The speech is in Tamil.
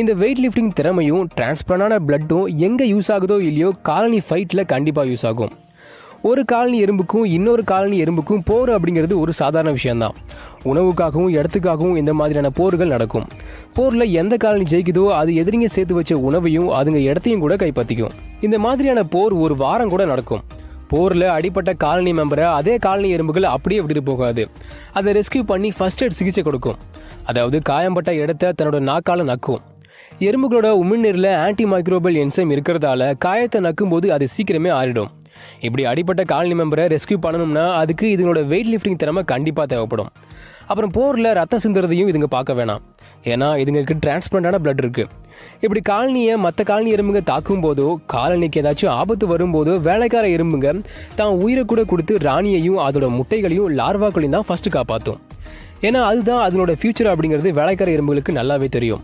இந்த வெயிட் லிஃப்டிங் திறமையும் டிரான்ஸ்பரண்டான பிளட்டும் எங்கே யூஸ் ஆகுதோ இல்லையோ காலனி ஃபைட்டில் கண்டிப்பாக யூஸ் ஆகும். ஒரு காலனி எறும்புக்கும் இன்னொரு காலனி எறும்புக்கும் போர் அப்படிங்கிறது ஒரு சாதாரண விஷயம்தான். உணவுக்காகவும் இடத்துக்காகவும் இந்த மாதிரியான போர்கள் நடக்கும். போரில் எந்த காலனி ஜெயிக்குதோ அது எதிரிங்க சேர்த்து வச்ச உணவையும் அதுங்க இடத்தையும் கூட கைப்பற்றிக்கும். இந்த மாதிரியான போர் ஒரு வாரம் கூட நடக்கும். போரில் அடிப்பட்ட காலனி மெம்பரை அதே காலனி எறும்புகள் அப்படியே விட்டுட்டு போகாது. அதை ரெஸ்கியூ பண்ணி ஃபர்ஸ்ட் எய்ட் சிகிச்சை கொடுக்கும். அதாவது காயம்பட்ட இடத்த தன்னோட நாக்கால நக்கும். எறும்புகளோட உமிழ்நீரில் ஆன்டி மைக்ரோபல் என்சைம் இருக்கிறதால காயத்தை நக்கும்போது அது சீக்கிரமே ஆறிடும். இப்படி அடிப்பட்ட காலனி மெம்பரை ரெஸ்கியூ பண்ணணும்னா அதுக்கு இதுங்களோட வெயிட் லிஃப்டிங் திறமை கண்டிப்பாக தேவைப்படும். அப்புறம் போரில் ரத்தம் சிந்துறதையும் இதுங்க பார்க்க வேணாம். ஏன்னா இதுங்களுக்கு டிரான்ஸ்பரண்டான பிளட் இருக்குது இப்படி காலனியை மற்ற காலனி எறும்புங்க தாக்கும் போதோ காலனிக்கு ஏதாச்சும் ஆபத்து வரும்போதோ வேலைக்கார எறும்புங்க தான் உயிரை கூட கொடுத்து ராணியையும் அதோட முட்டைகளையும் லார்வாக்களையும் தான் ஃபஸ்ட்டு காப்பாற்றும் ஏன்னா அதுதான் அதனோட ஃபியூச்சர் அப்படிங்கிறது வேலைக்கார எறும்புகளுக்கு நல்லாவே தெரியும்.